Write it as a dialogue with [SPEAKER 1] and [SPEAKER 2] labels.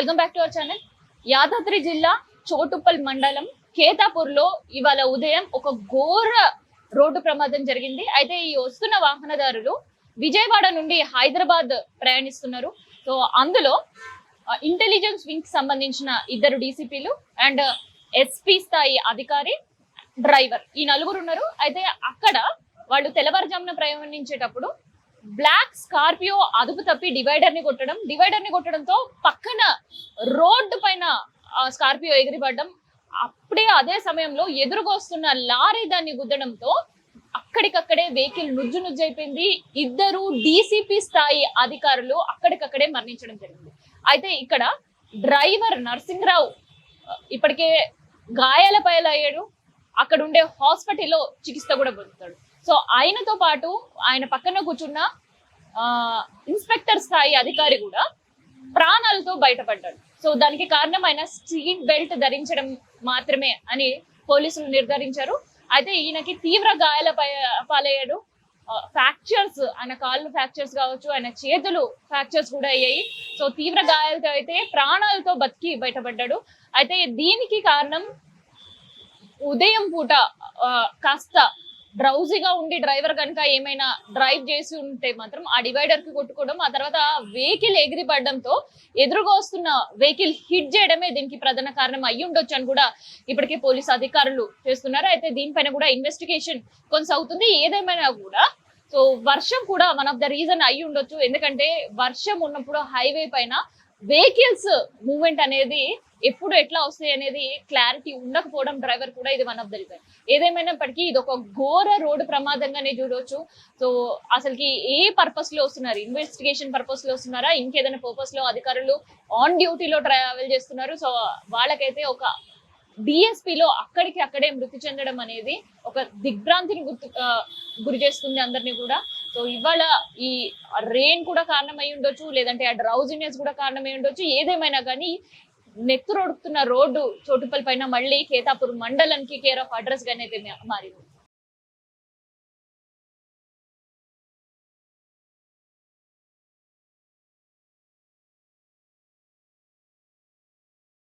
[SPEAKER 1] Welcome back to our channel. Yadadri జిల్లా చోటుప్పల్ మండలం కేతాపూర్లో ఇవాళ ఉదయం ఒక ఘోర రోడ్డు ప్రమాదం జరిగింది. అయితే ఈ వస్తున్న వాహనదారులు విజయవాడ నుండి హైదరాబాద్ ప్రయాణిస్తున్నారు. సో అందులో ఇంటెలిజెన్స్ వింగ్ సంబంధించిన ఇద్దరు డీసీపీలు అండ్ ఎస్పీ స్థాయి అధికారి డ్రైవర్ ఈ నలుగురు ఉన్నారు. అయితే అక్కడ వాళ్ళు తెల్లవారుజామున ప్రయాణించేటప్పుడు బ్లాక్ స్కార్పియో అదుపు తప్పి డివైడర్ని కొట్టడం డివైడర్ని కొట్టడంతో పక్కన రోడ్డు పైన స్కార్పియో ఎగిరిపడడం అప్పుడే అదే సమయంలో ఎదురుకొస్తున్న లారీ దాన్ని గుద్దడంతో అక్కడికక్కడే వెహికల్ నుజ్జు నుజ్జు అయిపోయింది ఇద్దరు డీసీపీ స్థాయి అధికారులు అక్కడికక్కడే మరణించడం జరిగింది. అయితే ఇక్కడ డ్రైవర్ నరసింహరావు ఇప్పటికే గాయాల పైలయ్యాడు. అక్కడ ఉండే హాస్పిటల్లో చికిత్స కూడా పొందుతాడు. సో ఆయనతో పాటు ఆయన పక్కన కూర్చున్న ఇన్స్పెక్టర్ స్థాయి అధికారి కూడా ప్రాణాలతో బయటపడ్డాడు. సో దానికి కారణం ఆయన సీట్ బెల్ట్ ధరించడం మాత్రమే అని పోలీసులు నిర్ధారించారు. అయితే ఈయనకి తీవ్ర గాయాల పై- పాలయ్యాడు. ఫ్రాక్చర్స్ ఆయన కాళ్ళు ఫ్రాక్చర్స్ కావచ్చు ఆయన చేతులు ఫ్రాక్చర్స్ కూడా అయ్యాయి. సో తీవ్ర గాయాలతో అయితే ప్రాణాలతో బతికి బయటపడ్డాడు. అయితే దీనికి కారణం ఉదయం పూట కాస్త డ్రౌజీగా ఉండి డ్రైవర్ కనుక ఏమైనా డ్రైవ్ చేసి ఉంటే మాత్రం ఆ డివైడర్కి కొట్టుకోవడం ఆ తర్వాత వెహికల్ ఎగిరి పడడంతో ఎదురుగా వస్తున్న వెహికల్ హిట్ చేయడమే దీనికి ప్రధాన కారణం అయ్యి ఉండొచ్చు అని కూడా ఇప్పటికే పోలీసు అధికారులు చేస్తున్నారు. అయితే దీనిపైన కూడా ఇన్వెస్టిగేషన్ కొనసాగుతుంది. ఏదేమైనా కూడా సో వర్షం కూడా వన్ ఆఫ్ ద రీజన్ అయ్యి ఉండొచ్చు. ఎందుకంటే వర్షం ఉన్నప్పుడు హైవే పైన వెహికల్స్ మూవ్మెంట్ అనేది ఎప్పుడు ఎట్లా వస్తాయి అనేది క్లారిటీ ఉండకపోవడం డ్రైవర్ కూడా ఇది వన్ ఆఫ్ ద రీజన్ ఏదేమైనప్పటికీ ఇది ఒక ఘోర రోడ్డు ప్రమాదంగానే చూడవచ్చు సో అసలుకి ఏ పర్పస్లో వస్తున్నారు? ఇన్వెస్టిగేషన్ పర్పస్లో వస్తున్నారా? ఇంకేదైనా పర్పస్లో అధికారులు ఆన్ డ్యూటీలో ట్రావెల్ చేస్తున్నారు? సో వాళ్ళకైతే ఒక డిఎస్పిలో అక్కడికి అక్కడే మృతి చెందడం అనేది ఒక దిగ్భ్రాంతిని గుర్తు గురి చేస్తుంది అందరినీ కూడా. సో ఇవాళ ఈ రెయిన్ కూడా కారణమై ఉండొచ్చు లేదంటే ఆ డ్రౌజినెస్ కూడా కారణమై ఉండొచ్చు ఏదేమైనా కానీ నెత్తురొడుతున్న రోడ్డు చోటుపల్లి పైన మళ్ళీ కేతాపూర్ మండలానికి కేర్ ఆఫ్ అడ్రస్ గానే అయితే మారింది.